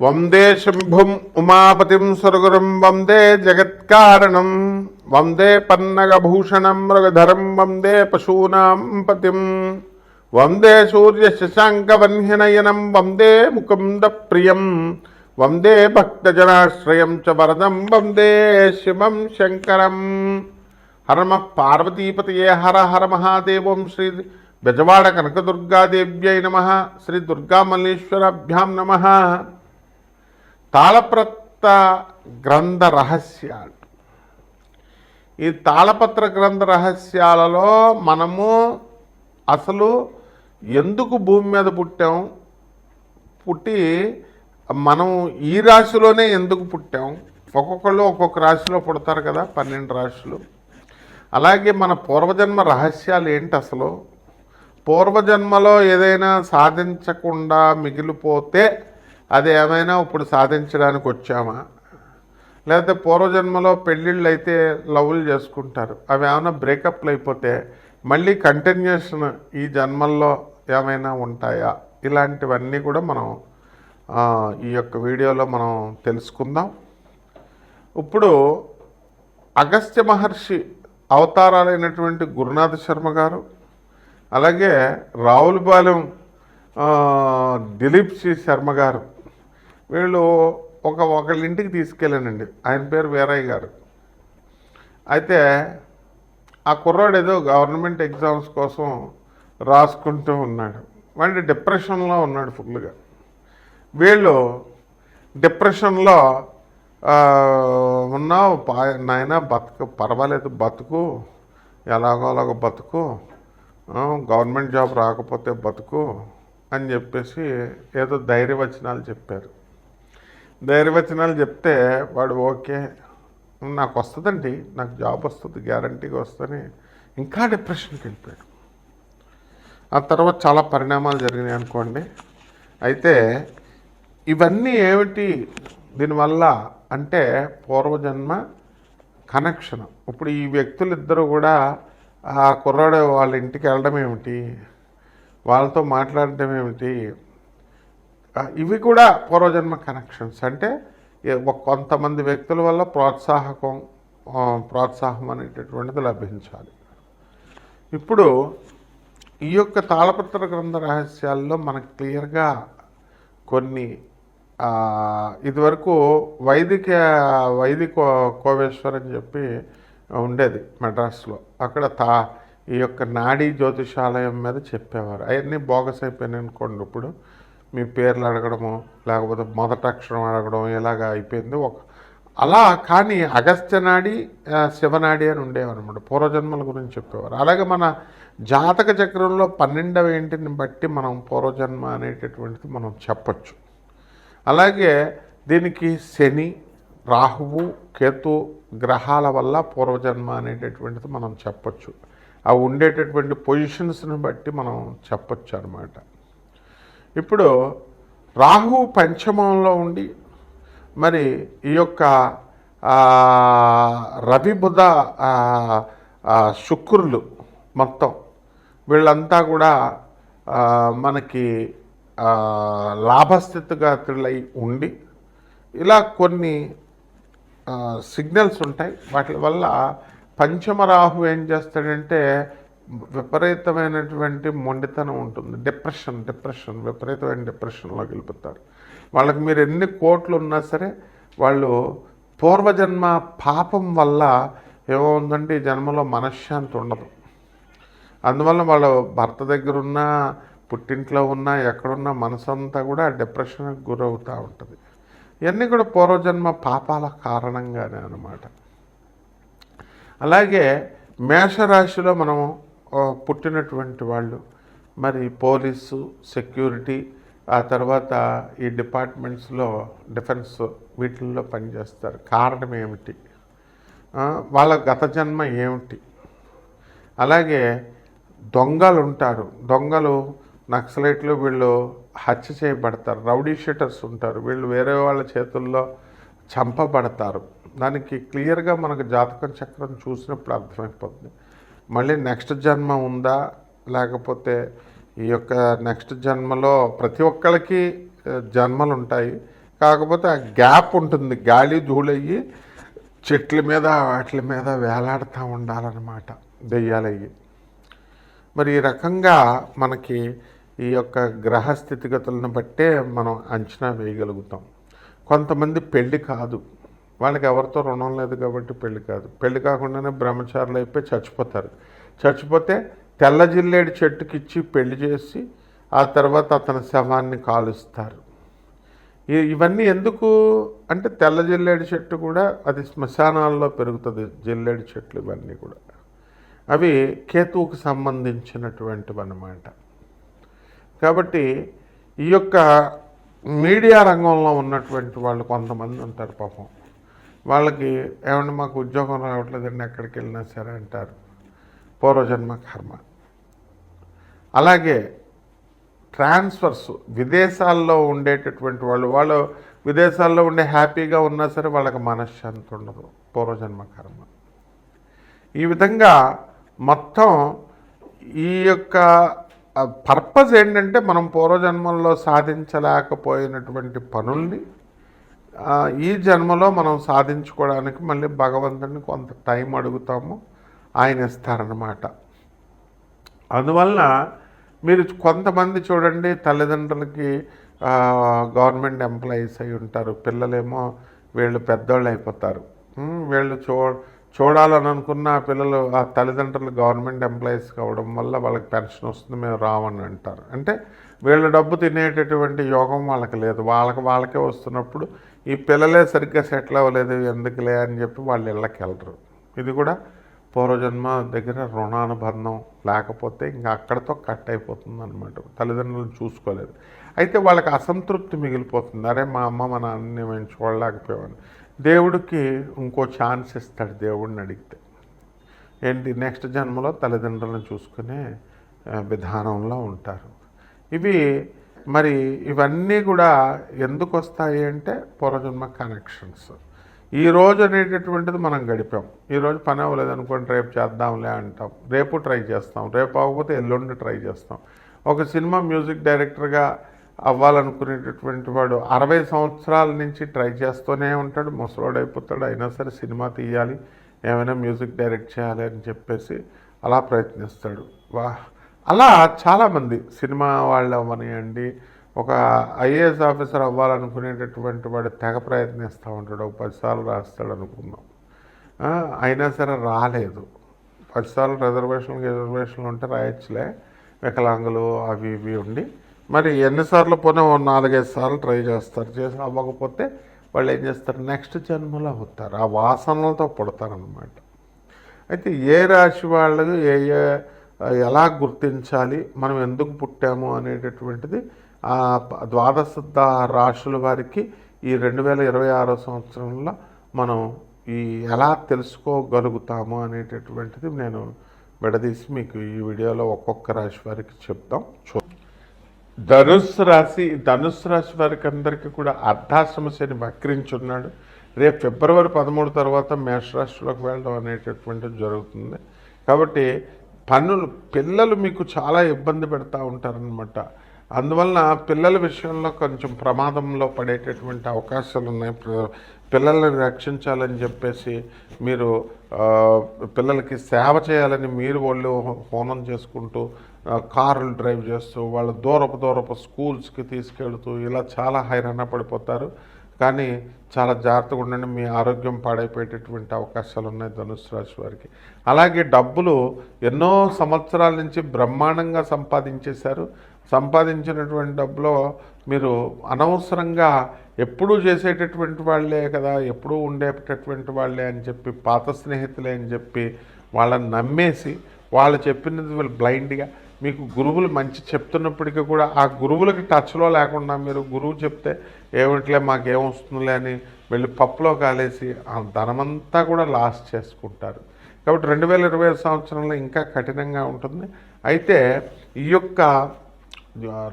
వందే శంభుం ఉమాపతిం సురగురం వందే జగత్కారణం వందే పన్నగభూషణం మృగధరం వందే పశూనాం పతిం వందే సూర్య శశాంకవన్యనయనం వందే ముకుంద ప్రియం వందే భక్తజనాశ్రయం చ వరదం వందే శివం శంకరం హరమ పార్వతీపతయే హర హర మహాదేవం శ్రీ బెజవాడ కనకదుర్గాదేవ్యై నమ. శ్రీ దుర్గామల్లేశ్వరాభ్యాం నమ. తాళప్రత్త గ్రంథ రహస్యాలు ఈ తాళపత్ర గ్రంథ రహస్యాలలో మనము అసలు ఎందుకు భూమి మీద పుట్టాం? పుట్టి మనం ఈ రాశిలోనే ఎందుకు పుట్టాం? ఒక్కొక్కళ్ళు ఒక్కొక్క రాశిలో పుడతారు కదా పన్నెండు రాశులు. అలాగే మన పూర్వజన్మ రహస్యాలు ఏంటి అసలు? పూర్వజన్మలో ఏదైనా సాధించకుండా మిగిలిపోతే అది ఏమైనా ఇప్పుడు సాధించడానికి వచ్చామా? లేకపోతే పూర్వజన్మలో పెళ్ళిళ్ళు అయితే లవ్లు చేసుకుంటారు. అవి ఏమైనా బ్రేకప్లు అయిపోతే మళ్ళీ కంటిన్యూషన్ ఈ జన్మల్లో ఏమైనా ఉంటాయా? ఇలాంటివన్నీ కూడా మనం ఈ యొక్క వీడియోలో మనం తెలుసుకుందాం. ఇప్పుడు అగస్త్య మహర్షి అవతారాలైనటువంటి గురునాథ శర్మ గారు అలాగే రావులపాలెం దిలీప్ సి శర్మ గారు వీళ్ళు ఒక ఒకళ్ళింటికి తీసుకెళ్ళానండి. ఆయన పేరు వీరయ్య గారు. అయితే ఆ కుర్రాడు ఏదో గవర్నమెంట్ ఎగ్జామ్స్ కోసం రాసుకుంటూ ఉన్నాడు. వాడి డిప్రెషన్లో ఉన్నాడు ఫుల్గా వీళ్ళు డిప్రెషన్లో ఉన్నావు పా నాయన బతుకు పర్వాలేదు బతుకు ఎలాగో అలాగో బతుకు గవర్నమెంట్ జాబ్ రాకపోతే బతుకు అని చెప్పేసి ఏదో ధైర్యవచనాలు చెప్పారు. ధైర్యవచనాలు చెప్తే వాడు ఓకే నాకు వస్తుందండి నాకు జాబ్ వస్తుంది గ్యారంటీగా వస్తుంది ఇంకా డిప్రెషన్కి వెళ్ళిపోయాడు. ఆ తర్వాత చాలా పరిణామాలు జరిగినాయి అనుకోండి. అయితే ఇవన్నీ ఏమిటి? దీనివల్ల అంటే పూర్వజన్మ కనెక్షన్. ఇప్పుడు ఈ వ్యక్తులు ఇద్దరు కూడా ఆ కుర్రాడు వాళ్ళ ఇంటికి వెళ్ళడం ఏమిటి? వాళ్ళతో మాట్లాడడం ఏమిటి? ఇవి కూడా పూర్వజన్మ కనెక్షన్స్ అంటే కొంతమంది వ్యక్తుల వల్ల ప్రోత్సాహకం ప్రోత్సాహం అనేటటువంటిది లభించాలి. ఇప్పుడు ఈ యొక్క తాళపత్ర గ్రంథ రహస్యాల్లో మనకు క్లియర్గా కొన్ని ఇదివరకు వైదిక వైదిక కోవేశ్వర్ అని చెప్పి ఉండేది మెడ్రాస్లో అక్కడ తా ఈ యొక్క నాడీ జ్యోతిషాలయం మీద చెప్పేవారు. అవన్నీ బోగస్ అయిపోయినాయి అనుకోండి ఇప్పుడు. మీ పేర్లు అడగడము లేకపోతే మొదట అక్షరం అడగడం ఇలాగ అయిపోయింది. ఒక అలా కానీ అగస్త్య నాడి శివనాడి అని ఉండేవన్నమాట పూర్వజన్మల గురించి చెప్పేవారు. అలాగే మన జాతక చక్రంలో పన్నెండవ ఇంటిని బట్టి మనం పూర్వజన్మ అనేటటువంటిది మనం చెప్పచ్చు. అలాగే దీనికి శని రాహువు కేతు గ్రహాల వల్ల పూర్వజన్మ అనేటటువంటిది మనం చెప్పచ్చు. అవి ఉండేటటువంటి పొజిషన్స్ని బట్టి మనం చెప్పచ్చు అనమాట ఇప్పుడు రాహు పంచమంలో ఉండి మరి ఈ యొక్క రవి బుధ శుక్రులు మొత్తం వీళ్ళంతా కూడా మనకి ఆ, లాభస్థితిగతులై ఉండి ఇలా కొన్ని సిగ్నల్స్ ఉంటాయి. వాటి వల్ల పంచమరాహు ఏం చేస్తాడంటే విపరీతమైనటువంటి మొండితనం ఉంటుంది. డిప్రెషన్ డిప్రెషన్ విపరీతమైన డిప్రెషన్లోకి వెళ్ళిపోతారు వాళ్ళకి మీరు ఎన్ని కోట్లు ఉన్నా సరే వాళ్ళు పూర్వజన్మ పాపం వల్ల ఏమవుందంటే ఈ జన్మలో మనశ్శాంతి ఉండదు. అందువల్ల వాళ్ళ భర్త దగ్గర ఉన్న పుట్టింట్లో ఉన్న ఎక్కడున్నా మనసంతా కూడా డిప్రెషన్కి గురవుతూ ఉంటుంది. ఇవన్నీ కూడా పూర్వజన్మ పాపాల కారణంగానే అన్నమాట. అలాగే మేషరాశిలో మనం పుట్టినటువంటి వాళ్ళు మరి పోలీసు సెక్యూరిటీ ఆ తర్వాత ఈ డిపార్ట్మెంట్స్లో డిఫెన్స్ వీటిల్లో పనిచేస్తారు. కారణం ఏమిటి? వాళ్ళ గత జన్మ ఏమిటి? అలాగే దొంగలు ఉంటారు. దొంగలు నక్సలైట్లు వీళ్ళు హత్య చేయబడతారు రౌడీ షీటర్స్ ఉంటారు వీళ్ళు వేరే వాళ్ళ చేతుల్లో చంపబడతారు. దానికి క్లియర్గా మనకు జాతకం చక్రం చూసినప్పుడు అర్థమైపోతుంది. మళ్ళీ నెక్స్ట్ జన్మ ఉందా? లేకపోతే ఈ యొక్క నెక్స్ట్ జన్మలో ప్రతి ఒక్కరికి జన్మలు ఉంటాయి. కాకపోతే ఆ గ్యాప్ ఉంటుంది. గాలి ధూళయ్యి చెట్ల మీద వాటి మీద వేలాడుతూ ఉండాలన్నమాట దెయ్యాలయ్యి. మరి ఈ రకంగా మనకి ఈ యొక్క గ్రహ స్థితిగతులను బట్టే మనం అంచనా వేయగలుగుతాం. కొంతమంది పెళ్ళి కాదు. వాళ్ళకి ఎవరితో రుణం లేదు కాబట్టి పెళ్ళి కాదు. పెళ్ళి కాకుండానే బ్రహ్మచారులు అయిపోయి చచ్చిపోతారు. చచ్చిపోతే తెల్ల జిల్లేడు చెట్టుకి ఇచ్చి పెళ్ళి చేసి ఆ తర్వాత అతని శవాన్ని కాలుస్తారు. ఇవన్నీ ఎందుకు? అంటే తెల్ల జిల్లేడు చెట్టు కూడా అది శ్మశానాల్లో పెరుగుతుంది. జిల్లేడు చెట్లు ఇవన్నీ కూడా. అవి కేతువుకు సంబంధించినటువంటివి అన్నమాట కాబట్టి ఈ యొక్క మీడియా రంగంలో ఉన్నటువంటి వాళ్ళు కొంతమంది ఉంటారు పాపం. వాళ్ళకి ఏమన్నా మాకు ఉద్యోగం రావట్లేదండి ఎక్కడికి వెళ్ళినా సరే అంటారు. పూర్వజన్మ కర్మ. అలాగే ట్రాన్స్ఫర్స్ విదేశాల్లో ఉండేటటువంటి వాళ్ళు వాళ్ళు విదేశాల్లో ఉండే హ్యాపీగా ఉన్నా సరే వాళ్ళకి మనశ్శాంతి ఉండదు పూర్వజన్మ కర్మ. ఈ విధంగా మొత్తం ఈ యొక్క పర్పస్ ఏంటంటే మనం పూర్వజన్మల్లో సాధించలేకపోయినటువంటి పనుల్ని ఈ జన్మలో మనం సాధించుకోవడానికి మళ్ళీ భగవంతుడిని కొంత టైం అడుగుతాము ఆయన ఇస్తారనమాట అందువలన మీరు కొంతమంది చూడండి తల్లిదండ్రులకి గవర్నమెంట్ ఎంప్లాయీస్ అయి ఉంటారు. పిల్లలేమో వీళ్ళు పెద్దోళ్ళు అయిపోతారు. వీళ్ళు చూ చూడాలని అనుకున్న పిల్లలు ఆ తల్లిదండ్రులు గవర్నమెంట్ ఎంప్లాయీస్ కావడం వల్ల వాళ్ళకి పెన్షన్ వస్తుంది మేము రావని అంటారు. అంటే వీళ్ళ డబ్బు తినేటటువంటి యోగం వాళ్ళకి లేదు. వాళ్ళకి వాళ్ళకే వస్తున్నప్పుడు ఈ పిల్లలే సరిగ్గా సెటిల్ అవ్వలేదు ఎందుకులే అని చెప్పి వాళ్ళు ఇళ్ళకి వెళ్ళరు. ఇది కూడా పూర్వజన్మ దగ్గర రుణానుబంధం లేకపోతే ఇంకా అక్కడతో కట్ అయిపోతుంది అనమాట తల్లిదండ్రులను చూసుకోలేదు. అయితే వాళ్ళకి అసంతృప్తి మిగిలిపోతుంది. అరే మా అమ్మ మా నాన్నని మేము చూడలేకపోయామని దేవుడికి ఇంకో ఛాన్స్ ఇస్తాడు దేవుడిని అడిగితే. ఏంటి నెక్స్ట్ జన్మలో తల్లిదండ్రులను చూసుకునే విధానంలో ఉంటారు. ఇవి మరి ఇవన్నీ కూడా ఎందుకు వస్తాయి అంటే పూర్వజన్మ కనెక్షన్స్. ఈరోజు అనేటటువంటిది మనం గడిపాం. ఈరోజు పని అవ్వలేదు అనుకోండి రేపు చేద్దాంలే అంటాం. రేపు ట్రై చేస్తాం. రేపు అవ్వకపోతే ఎల్లుండి ట్రై చేస్తాం. ఒక సినిమా మ్యూజిక్ డైరెక్టర్గా అవ్వాలనుకునేటటువంటి వాడు అరవై సంవత్సరాల నుంచి ట్రై చేస్తూనే ఉంటాడు. ముసలోడు అయిపోతాడు. అయినా సరే సినిమా తీయాలి ఏమైనా మ్యూజిక్ డైరెక్ట్ చేయాలి అని చెప్పేసి అలా ప్రయత్నిస్తాడు. వా అలా చాలామంది సినిమా వాళ్ళు అవ్వనియండి. ఒక ఐఏఎస్ ఆఫీసర్ అవ్వాలనుకునేటటువంటి వాడు తెగ ప్రయత్నిస్తూ ఉంటాడు. ఒక పదిసార్లు రాస్తాడు అనుకుందాం అయినా సరే రాలేదు. పదిసార్లు రిజర్వేషన్ రిజర్వేషన్లు ఉంటే రాయొచ్చులే. వికలాంగులు అవి ఇవి ఉండి మరి ఎన్నిసార్లు పోనీ ఓ నాలుగైదు సార్లు ట్రై చేస్తారు. చేసి అవ్వకపోతే వాళ్ళు ఏం చేస్తారు? నెక్స్ట్ జన్మలో అవుతారు. ఆ వాసనలతో పుడతారనమాట అయితే ఏ రాశి వాళ్ళు ఏ ఏ ఎలా గుర్తించాలి? మనం ఎందుకు పుట్టాము అనేటటువంటిది ఆ ద్వాదశ రాశుల వారికి ఈ రెండు వేల ఇరవై ఆరో సంవత్సరంలో మనం ఈ ఎలా తెలుసుకోగలుగుతాము అనేటటువంటిది నేను విడదీసి మీకు ఈ వీడియోలో ఒక్కొక్క రాశి వారికి చెప్తాం. చూ ధనుస్సు రాశి ధనుస్సు రాశి వారికి అందరికీ కూడా అర్ధాశ్రమ శని వక్రించున్నాడు రేపు ఫిబ్రవరి పదమూడు తర్వాత మేషరాశిలోకి వెళ్ళడం అనేటటువంటిది జరుగుతుంది. కాబట్టి పన్నులు పిల్లలు మీకు చాలా ఇబ్బంది పెడతా ఉంటారనమాట అందువలన పిల్లల విషయంలో కొంచెం ప్రమాదంలో పడేటటువంటి అవకాశాలు ఉన్నాయి. పిల్లల్ని రక్షించాలని చెప్పేసి మీరు పిల్లలకి సేవ చేయాలని మీరు వాళ్ళు హోనం చేసుకుంటూ కార్లు డ్రైవ్ చేస్తూ వాళ్ళ దూరపు దూరపు స్కూల్స్కి తీసుకెళ్తూ ఇలా చాలా హైరాణ పడిపోతారు. కానీ చాలా జాగ్రత్తగా ఉండండి మీ ఆరోగ్యం పాడైపోయేటటువంటి అవకాశాలు ఉన్నాయి ధనుసు రాశి వారికి. అలాగే డబ్బులు ఎన్నో సంవత్సరాల నుంచి బ్రహ్మాండంగా సంపాదించేశారు. సంపాదించినటువంటి డబ్బులో మీరు అనవసరంగా ఎప్పుడూ చేసేటటువంటి వాళ్ళే కదా ఎప్పుడూ ఉండేటటువంటి వాళ్ళే అని చెప్పి పాత స్నేహితులే అని చెప్పి వాళ్ళని నమ్మేసి వాళ్ళు చెప్పినది వీళ్ళు బ్లైండ్గా మీకు గురువులు మంచి చెప్తున్నప్పటికీ కూడా ఆ గురువులకి టచ్లో లేకుండా మీరు గురువు చెప్తే ఏమిట్లే మాకేమొస్తుందిలే అని వెళ్ళి పప్పులో కాలేసి ఆ ధనమంతా కూడా లాస్ చేసుకుంటారు. కాబట్టి రెండు వేల ఇరవై ఐదు సంవత్సరంలో ఇంకా కఠినంగా ఉంటుంది. అయితే ఈ యొక్క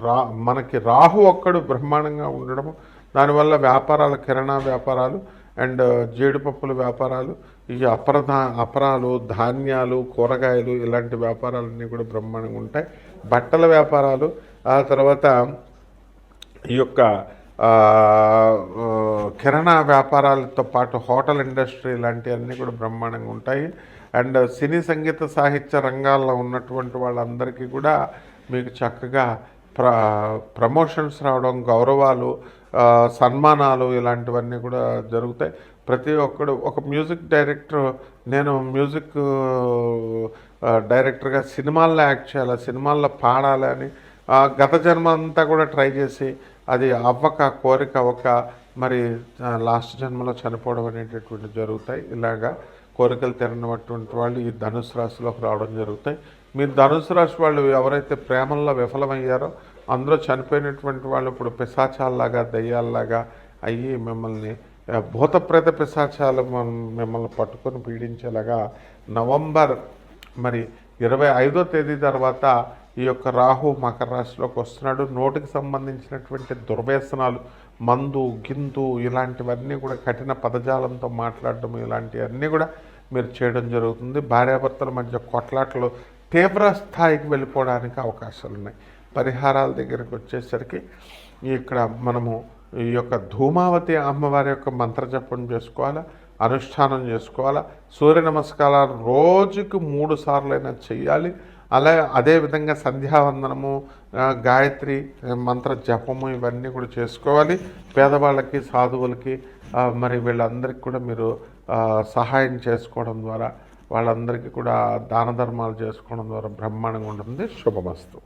రా మనకి రాహు ఒక్కడు బ్రహ్మాండంగా ఉండడం దానివల్ల వ్యాపారాలు కిరణా వ్యాపారాలు అండ్ జీడిపప్పుల వ్యాపారాలు ఈ అపరధా అపరాలు ధాన్యాలు కూరగాయలు ఇలాంటి వ్యాపారాలన్నీ కూడా బ్రహ్మాండంగా ఉంటాయి. బట్టల వ్యాపారాలు ఆ తర్వాత ఈ యొక్క కిరణా వ్యాపారాలతో పాటు హోటల్ ఇండస్ట్రీ ఇలాంటివన్నీ కూడా బ్రహ్మాండంగా ఉంటాయి. అండ్ సినీ సంగీత సాహిత్య రంగాల్లో ఉన్నటువంటి వాళ్ళందరికీ కూడా మీకు చక్కగా ప్ర ప్రమోషన్స్ రావడం గౌరవాలు సన్మానాలు ఇలాంటివన్నీ కూడా జరుగుతాయి. ప్రతి ఒక్కడు ఒక మ్యూజిక్ డైరెక్టర్ నేను మ్యూజిక్ డైరెక్టర్గా సినిమాల్లో యాక్ట్ చేయాలి సినిమాల్లో పాడాలి అని గత జన్మ అంతా కూడా ట్రై చేసి అది అవ్వక కోరిక అవ్వక మరి లాస్ట్ జన్మలో చనిపోవడం అనేటటువంటి జరుగుతాయి. ఇలాగా కోరికలు తెరనటువంటి వాళ్ళు ఈ ధనుసు రాశిలోకి రావడం జరుగుతాయి. మీరు ధనుసు రాశి వాళ్ళు ఎవరైతే ప్రేమల్లో విఫలమయ్యారో అందరూ చనిపోయినటువంటి వాళ్ళు ఇప్పుడు పిశాచాల్లాగా దయ్యాల్లాగా అయ్యి మిమ్మల్ని భూతప్రేత పిశాచాలు మిమ్మల్ని పట్టుకొని పీడించేలాగా నవంబర్ మరి ఇరవై ఐదో తేదీ తర్వాత ఈ యొక్క రాహు మకర రాశిలోకి వస్తున్నాడు. నోటికి సంబంధించినటువంటి దుర్వ్యసనాలు మందు గిందు ఇలాంటివన్నీ కూడా కఠిన పదజాలంతో మాట్లాడడం ఇలాంటివన్నీ కూడా మీరు చేయడం జరుగుతుంది. భార్యాభర్తల మధ్య కొట్లాటలు తీవ్ర స్థాయికి వెళ్ళిపోవడానికి అవకాశాలు ఉన్నాయి. పరిహారాల దగ్గరకు వచ్చేసరికి ఇక్కడ మనము ఈ యొక్క ధూమావతి అమ్మవారి యొక్క మంత్రజపం చేసుకోవాలా అనుష్ఠానం చేసుకోవాలా సూర్య నమస్కారాలు రోజుకు మూడు సార్లైనా చేయాలి అలా అదేవిధంగా సంధ్యావందనము గాయత్రి మంత్ర జపము ఇవన్నీ కూడా చేసుకోవాలి. పేదవాళ్ళకి సాధువులకి మరి వీళ్ళందరికీ కూడా మీరు సహాయం చేసుకోవడం ద్వారా వాళ్ళందరికీ కూడా దాన ధర్మాలు చేసుకోవడం ద్వారా బ్రహ్మాండంగా ఉంటుంది. శుభమస్తు.